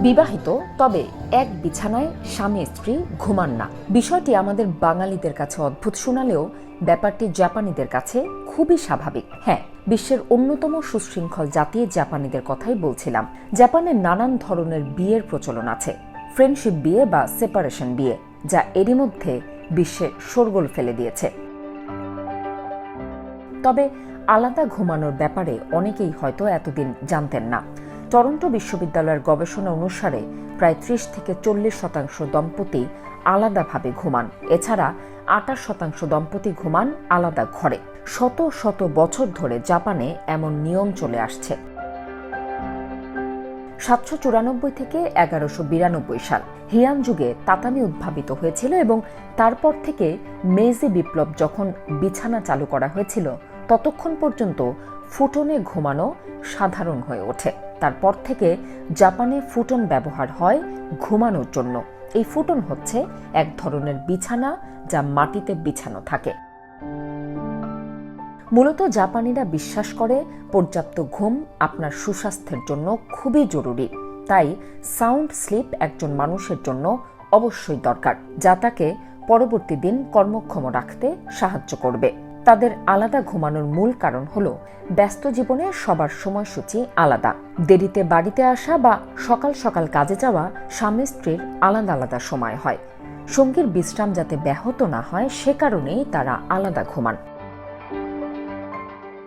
বিবাহিত, তবে এক বিছানায় স্বামী স্ত্রী ঘুমান না। বিষয়টি আমাদের বাঙালিদের কাছে অদ্ভুত। শোনালেও ব্যাপারটি জাপানিদের কাছে খুবই স্বাভাবিক। হ্যাঁ বিশ্বের অন্যতম সুশৃঙ্খল জাতি জাপানিদের কথাই বলছিলাম। জাপানে নানান ধরনের বিয়ের প্রচলন আছে। ফ্রেন্ডশিপ বিয়ে বা সেপারেশন বিয়ে, যা এরই মধ্যে বিশ্বে শোরগোল ফেলে দিয়েছে। তবে আলাদা ঘুমানোর ব্যাপারে অনেকেই হয়তো এতদিন জানতেন না। টরন্টো বিশ্ববিদ্যালয়ের গবেষণা অনুসারে প্রায় ত্রিশ থেকে চল্লিশ শতাংশ দম্পতি আলাদাভাবে ঘুমান। এছাড়া আটাশ শতাংশ দম্পতি ঘুমান আলাদা ঘরে। শত শত বছর ধরে জাপানে এমন নিয়ম চলে আসছে। সাতশো চুরানব্বই থেকে এগারোশো বিরানব্বই সাল। হিয়ান যুগে তাতামি উদ্ভাবিত হয়েছিল এবং তারপর থেকে মেজি বিপ্লব যখন বিছানা চালু করা হয়েছিল, ততক্ষণ পর্যন্ত ফুটনে ঘুমানো সাধারণ হয়ে ওঠে। তারপর থেকে জাপানে ফুটন ব্যবহার হয় ঘুমানোর জন্য। এই ফুটন হচ্ছে এক ধরনের বিছানা যা মাটিতে বিছানো থাকে। মূলত জাপানিরা বিশ্বাস করে পর্যাপ্ত ঘুম আপনার সুস্বাস্থ্যের জন্য খুবই জরুরি। তাই সাউন্ড স্লিপ একজন মানুষের জন্য অবশ্যই দরকার, যা তাকে পরবর্তী দিন কর্মক্ষম রাখতে সাহায্য করবে। তাদের আলাদা ঘুমানোর মূল কারণ হল ব্যস্ত জীবনে সবার সময়সূচি আলাদা। দেরিতে বাড়িতে আসা বা সকাল সকাল কাজে যাওয়া স্বামী স্ত্রীর আলাদা আলাদা সময় হয়। সঙ্গীর বিশ্রাম যাতে ব্যাহত না হয়, সে কারণেই তারা আলাদা ঘুমান।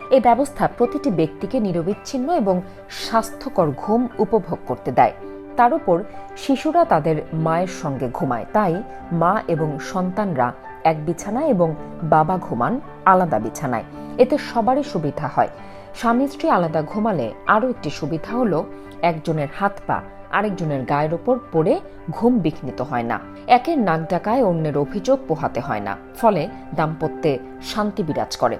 এই ব্যবস্থা প্রতিটি ব্যক্তিকে নিরবিচ্ছিন্ন এবং স্বাস্থ্যকর ঘুম উপভোগ করতে দেয়। তার উপর শিশুরা তাদের মায়ের সঙ্গে ঘুমায়, তাই মা এবং সন্তানরা এক বিছানায় এবং বাবা ঘুমান আলাদা বিছানায়। এতে সবারই সুবিধা হয়। স্বামী স্ত্রী আলাদা ঘুমালে আরও একটি সুবিধা হল একজনের হাত পা আরেকজনের গায়ের ওপর পড়ে ঘুম বিঘ্নিত হয় না। একের নাক ডাকায় অন্যের অভিযোগ পোহাতে হয় না। ফলে দাম্পত্যে শান্তি বিরাজ করে।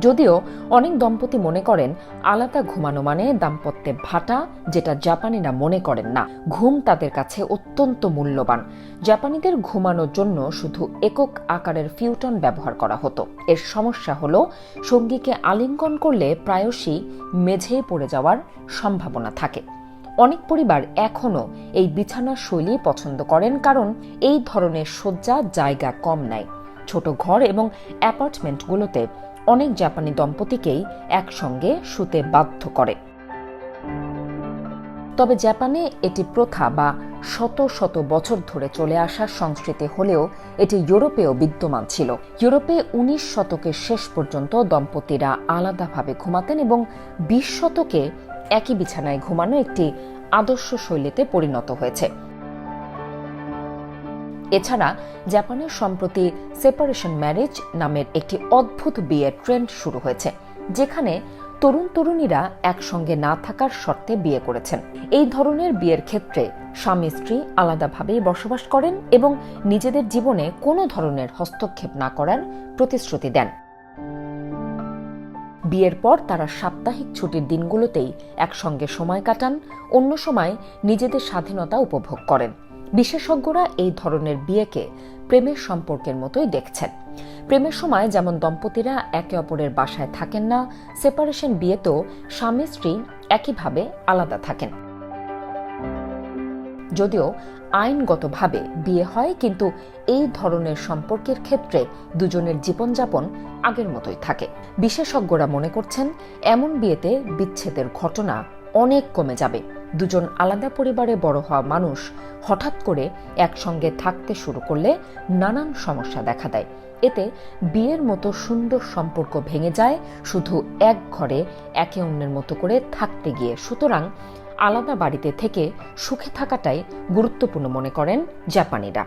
যদিও অনেক দম্পতি মনে করেন আলাদা ঘুমানো মানে দাম্পত্যে ভাটা, যেটা জাপানিরা মনে করেন না। ঘুম তাদের কাছে অত্যন্ত মূল্যবান। জাপানিদের ঘুমানোর জন্য শুধু একক আকারের ফিউটন ব্যবহার করা হতো। এর সমস্যা হলো, সঙ্গীকে আলিঙ্গন করলে প্রায়শই মেঝেই পড়ে যাওয়ার সম্ভাবনা থাকে। অনেক পরিবার এখনও এই বিছানার শৈলী পছন্দ করেন কারণ এই ধরনের শয্যা জায়গা কম নেয়। ছোট ঘর এবং অ্যাপার্টমেন্টগুলোতে অনেক জাপানি দম্পতিকেই একসঙ্গে শুতে বাধ্য করে। তবে জাপানে এটি প্রথা বা শত শত বছর ধরে চলে আসা সংস্কৃতি হলেও এটি ইউরোপেও বিদ্যমান ছিল। ইউরোপে উনিশ শতকের শেষ পর্যন্ত দম্পতিরা আলাদাভাবে ঘুমাতেন এবং বিশ শতকে একই বিছানায় ঘুমানো একটি আদর্শ শৈলীতে পরিণত হয়েছে। এছাড়া জাপানের সম্প্রতি সেপারেশন ম্যারেজ নামের একটি অদ্ভুত বিয়ের ট্রেন্ড শুরু হয়েছে, যেখানে তরুণ তরুণীরা একসঙ্গে না থাকার শর্তে বিয়ে করেছেন। এই ধরনের বিয়ের ক্ষেত্রে স্বামী স্ত্রী আলাদাভাবে বসবাস করেন এবং নিজেদের জীবনে কোনো ধরনের হস্তক্ষেপ না করার প্রতিশ্রুতি দেন। বিয়ের পর তারা সাপ্তাহিক ছুটির দিনগুলোতেই একসঙ্গে সময় কাটান, অন্য সময় নিজেদের স্বাধীনতা উপভোগ করেন। বিশেষজ্ঞরা এই ধরনের বিয়েকে প্রেমের সম্পর্কের মতোই দেখছেন। প্রেমের সময় যেমন দম্পতিরা একে অপরের বাসায় থাকেন না সেপারেশন বিয়েতেও স্বামী স্ত্রী একইভাবে আলাদা থাকেন। যদিও আইনগতভাবে বিয়ে হয়, কিন্তু এই ধরনের সম্পর্কের ক্ষেত্রে দুজনের জীবনযাপন আগের মতোই থাকে। বিশেষজ্ঞরা মনে করছেন, এমন বিয়েতে বিচ্ছেদের ঘটনা অনেক কমে যাবে। দুজন আলাদা পরিবারে বড় হওয়া মানুষ হঠাৎ করে একসঙ্গে থাকতে শুরু করলে নানান সমস্যা দেখা দেয়। এতে বিয়ের মতো সুন্দর সম্পর্ক ভেঙে যায়, শুধু এক ঘরে একে অন্যের মতো করে থাকতে গিয়ে। সুতরাং আলাদা বাড়িতে থেকে সুখে থাকাটাই গুরুত্বপূর্ণ মনে করেন জাপানিরা।